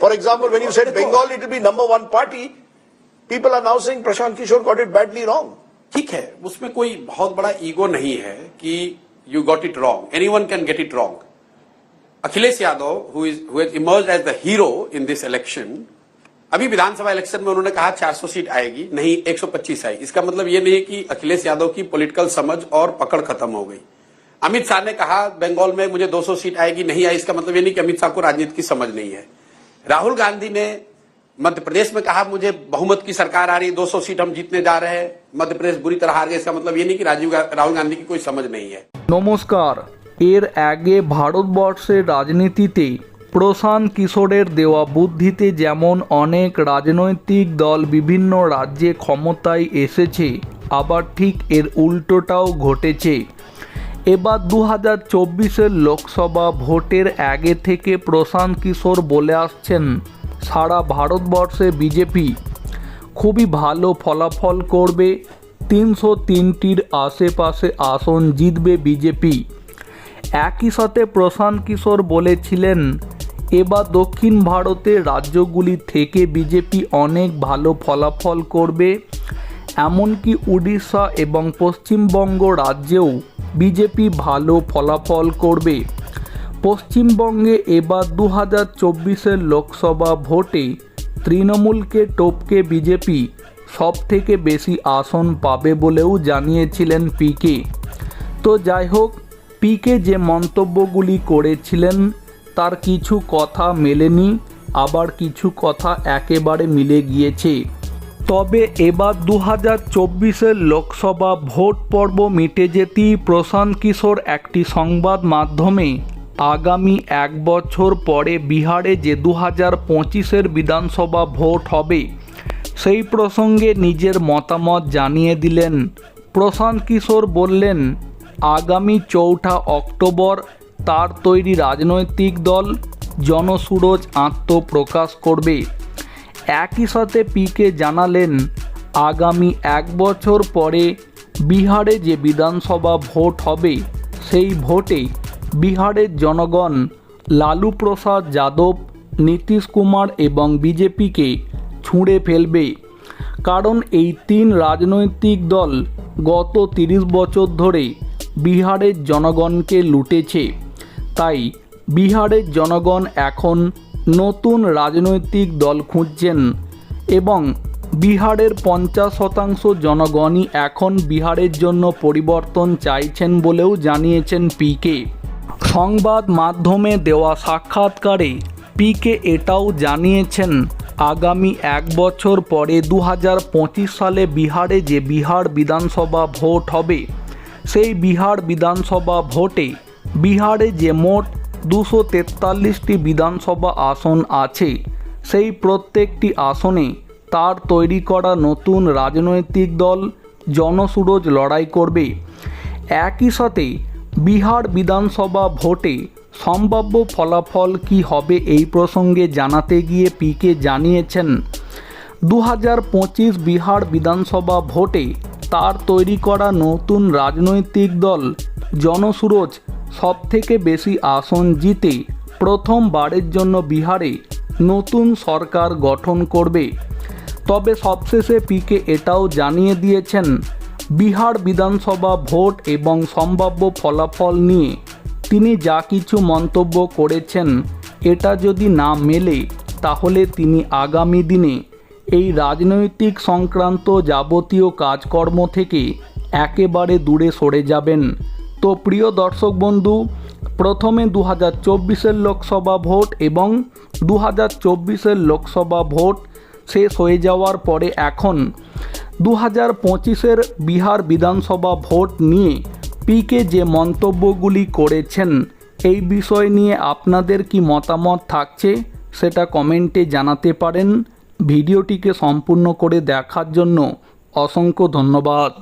For example, when you said Bengal, it will be number one party, people are now saying Prashant Kishore got it badly wrong. ठीक है उसमें कोई बहुत बड़ा ego नहीं है कि you got it wrong any one can get it wrong Akhilesh Yadav who is who emerge as the hero in this election अभी विधानसभा इलेक्शन में उन्होंने कहा 400 सीट आएगी नहीं 125 आई। इसका मतलब ये नहीं कि अखिलेश यादव की पॉलिटिकल समझ और पकड़ खत्म हो गई। अमित शाह ने कहा बंगाल में मुझे 200 सीट आएगी नहीं आई। इसका मतलब ये नहीं कि अमित शाह को राजनीति की समझ नहीं है। राहुल गांधी ने मध्य प्रदेश में कहा मुझे बहुमत की सरकार आ रही 200 सीट हम जीतने जा रहे हैं मध्य प्रदेश बुरी तरह हार गए इसका मतलब ये नहीं कि राजीव गा- राहुल गांधी की कोई समझ नहीं है নমস্কার এর আগে ভারতবর্ষের রাজনীতিতে প্রশান্ত কিশোরের দেওয়া বুদ্ধিতে যেমন অনেক রাজনৈতিক দল বিভিন্ন রাজ্যে ক্ষমতায় এসেছে আবার ঠিক এর উল্টোটাও ঘটেছে এবার দু হাজার চব্বিশের লোকসভা ভোটের আগে থেকে প্রশান্ত কিশোর বলে আসছেন সারা ভারতবর্ষে বিজেপি। খুবই ভালো ফলাফল করবে, তিনশো তিনটির আশেপাশে আসন জিতবে বিজেপি। একই সাথে প্রশান্ত কিশোর বলেছিলেন, এবার দক্ষিণ ভারতের রাজ্যগুলি থেকে বিজেপি অনেক ভালো ফলাফল করবে, এমনকি উড়িষ্যা এবং পশ্চিমবঙ্গ রাজ্যেও বিজেপি ভালো ফলাফল করবে। পশ্চিমবঙ্গে এবার দু হাজার চব্বিশের লোকসভা ভোটে তৃণমূলকে টপকে বিজেপি সব থেকে বেশি আসন পাবে বলেও জানিয়েছিলেন পিকে তো যাই হোক পিকে যে মন্তব্যগুলি করেছিলেন তার কিছু কথা মেলেনি, আবার কিছু কথা একেবারে মিলে গিয়েছে। তবে এবার দু হাজার চব্বিশের লোকসভা ভোট পর্ব মিটে যেতেই প্রশান্ত কিশোর একটি সংবাদ মাধ্যমে আগামী এক বছর পরে বিহারে যে দু হাজার পঁচিশের বিধানসভা ভোট হবে, সেই প্রসঙ্গে নিজের মতামত জানিয়ে দিলেন। প্রশান্ত কিশোর বললেন, আগামী চৌঠা অক্টোবর তার তৈরি রাজনৈতিক দল জনসুরজ আত্মপ্রকাশ করবে। একই সাথে পিকে জানালেন, আগামী এক বছর পরে বিহারে যে বিধানসভা ভোট হবে, সেই ভোটে বিহারের জনগণ লালু প্রসাদ যাদব, নীতিশ কুমার এবং বিজেপিকে ছুঁড়ে ফেলবে। কারণ এই তিন রাজনৈতিক দল গত তিরিশ বছর ধরে বিহারের জনগণকে লুটেছে। তাই বিহারের জনগণ এখন নতুন রাজনৈতিক দল খুঁজছেন এবং বিহারের পঞ্চাশ শতাংশ জনগণই এখন বিহারের জন্য পরিবর্তন চাইছেন বলেও জানিয়েছেন পিকে। সংবাদ মাধ্যমে দেওয়া সাক্ষাৎকারে পিকে এটাও জানিয়েছেন, আগামী এক বছর পরে দু হাজার পঁচিশ সালে বিহারে যে বিহার বিধানসভা ভোট হবে, সেই বিহার বিধানসভা ভোটে বিহারে যে মোট দুশো তেতাল্লিশটি বিধানসভা আসন আছে। সেই প্রত্যেকটি আসনে তার তৈরি করা নতুন রাজনৈতিক দল জনসুরজ লড়াই করবে। একই সাথে বিহার বিধানসভা ভোটে সম্ভাব্য ফলাফল কি হবে এই প্রসঙ্গে জানাতে গিয়ে পিকে জানিয়েছেন দু হাজার পঁচিশ বিহার বিধানসভা ভোটে তার তৈরি করা নতুন রাজনৈতিক দল জনসুরজ সবথেকে বেশি আসন জিতে প্রথমবারের জন্য বিহারে নতুন সরকার গঠন করবে। তবে সবশেষে পিকে এটাও জানিয়ে দিয়েছেন, বিহার বিধানসভা ভোট এবং সম্ভাব্য ফলাফল নিয়ে। তিনি যা কিছু মন্তব্য করেছেন, এটা যদি না মেলে, তাহলে তিনি আগামী দিনে এই রাজনৈতিক সংক্রান্ত যাবতীয় কাজকর্ম থেকে একেবারে দূরে সরে যাবেন। তো প্রিয় দর্শক বন্ধু, প্রথমে দু হাজার চব্বিশের লোকসভা ভোট এবং দু হাজার চব্বিশের লোকসভা ভোট শেষ হয়ে যাওয়ার পরে এখন দু হাজার পঁচিশের বিহার বিধানসভা ভোট নিয়ে পিকে যে মন্তব্যগুলি করেছেন, এই বিষয় নিয়ে আপনাদের কি মতামত থাকছে সেটা কমেন্টে জানাতে পারেন। ভিডিওটিকে সম্পূর্ণ করে দেখার জন্য অসংখ্য ধন্যবাদ।